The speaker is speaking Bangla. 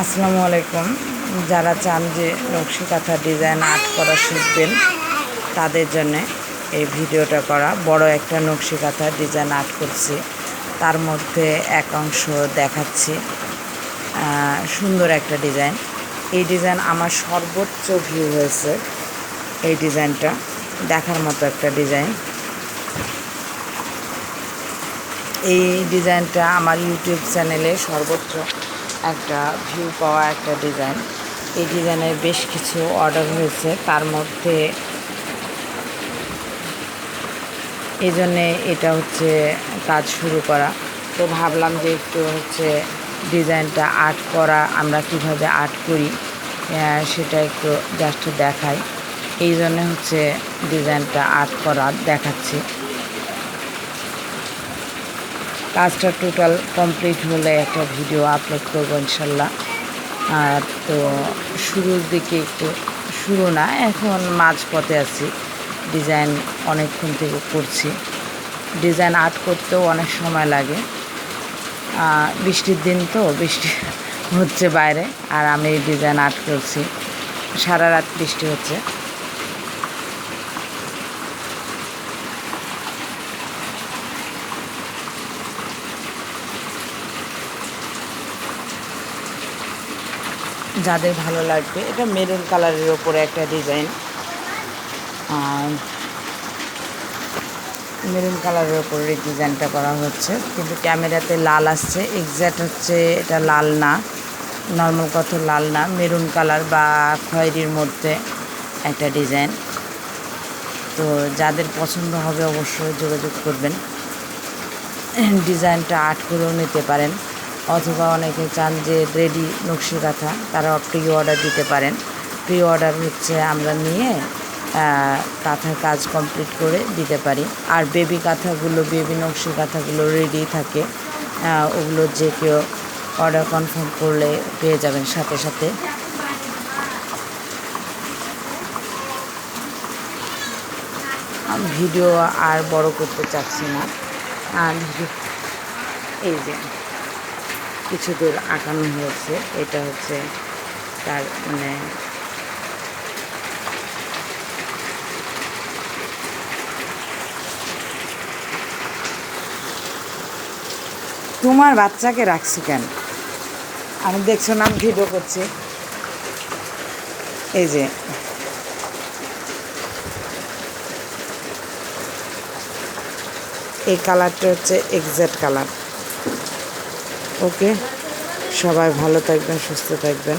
আসসালামু আলাইকুম। যারা চান যে নকশি কাঁথা ডিজাইন আর্ট করা শিখবেন, তাদের জন্য এই ভিডিওটা করা। বড় একটা নকশি কাঁথা ডিজাইন আর্ট করছি। তার মধ্যে এক অংশ দেখাচ্ছি। সুন্দর একটা ডিজাইন এই ডিজাইন আমার সর্বোচ্চ ভিউ হয়েছে, এই ডিজাইনটা দেখার মতো একটা ডিজাইন এই ডিজাইনটা আমার ইউটিউব চ্যানেলে সর্বোচ্চ একটা ভিউ পাওয়া একটা ডিজাইন এই ডিজাইনের বেশ কিছু অর্ডার হয়েছে। তার মধ্যে এই জন্যে এটা হচ্ছে কাজ শুরু করা। তো ভাবলাম যে একটু হচ্ছে ডিজাইনটা আর্ট করা, আমরা কীভাবে আর্ট করি সেটা একটু জাস্ট দেখাই। এই জন্য হচ্ছে ডিজাইনটা আর্ট করা দেখাচ্ছি। কাজটা টোটাল কমপ্লিট হলে একটা ভিডিও আপলোড করব ইনশাল্লাহ। আর তো শুরুর দিকে একটু, শুরু না, এখন মাঝপথে আছি। ডিজাইন অনেকক্ষণ থেকে করছি। ডিজাইন আর্ট করতেও অনেক সময় লাগে। বৃষ্টির দিন তো, বৃষ্টি হচ্ছে বাইরে, আর আমি ডিজাইন আর্ট করছি। সারা রাত বৃষ্টি হচ্ছে। যাদের ভালো লাগবে। এটা মেরুন কালারের ওপরে একটা ডিজাইন। আর মেরুন কালারের ওপরে ডিজাইনটা করা হচ্ছে। কিন্তু ক্যামেরাতে লাল আসছে। এক্স্যাক্ট হচ্ছে এটা লাল না। নর্মাল কত লাল না। মেরুন কালার বা খয়েরির মধ্যে একটা ডিজাইন। তো যাদের পছন্দ হবে অবশ্যই যোগাযোগ করবেন। ডিজাইনটা আর্ট করেও নিতে পারেন। অথবা অনেকে চান যে রেডি নকশি কাঁথা তারা প্রি অর্ডার দিতে পারেন। প্রি অর্ডার হচ্ছে আমরা নিয়ে কাঁথার কাজ কমপ্লিট করে দিতে পারি। আর বেবি কাঁথাগুলো বেবি নকশি কাঁথাগুলো রেডি থাকে ওগুলো যে কেউ অর্ডার কনফার্ম করলে পেয়ে যাবেন সাথে সাথে। ভিডিও আর বড় করতে চাচ্ছি না। আর এই যে। কিছু দূর আঁকানো হয়েছে। এটা হচ্ছে তার মানে তোমার বাচ্চাকে রাখছি কেন? আমি দেখছ না ভিডিও করছি। এই যে। এই কালারটা হচ্ছে এক্সাক্ট কালার ওকে সবাই ভালো থাকবেন সুস্থ থাকবেন।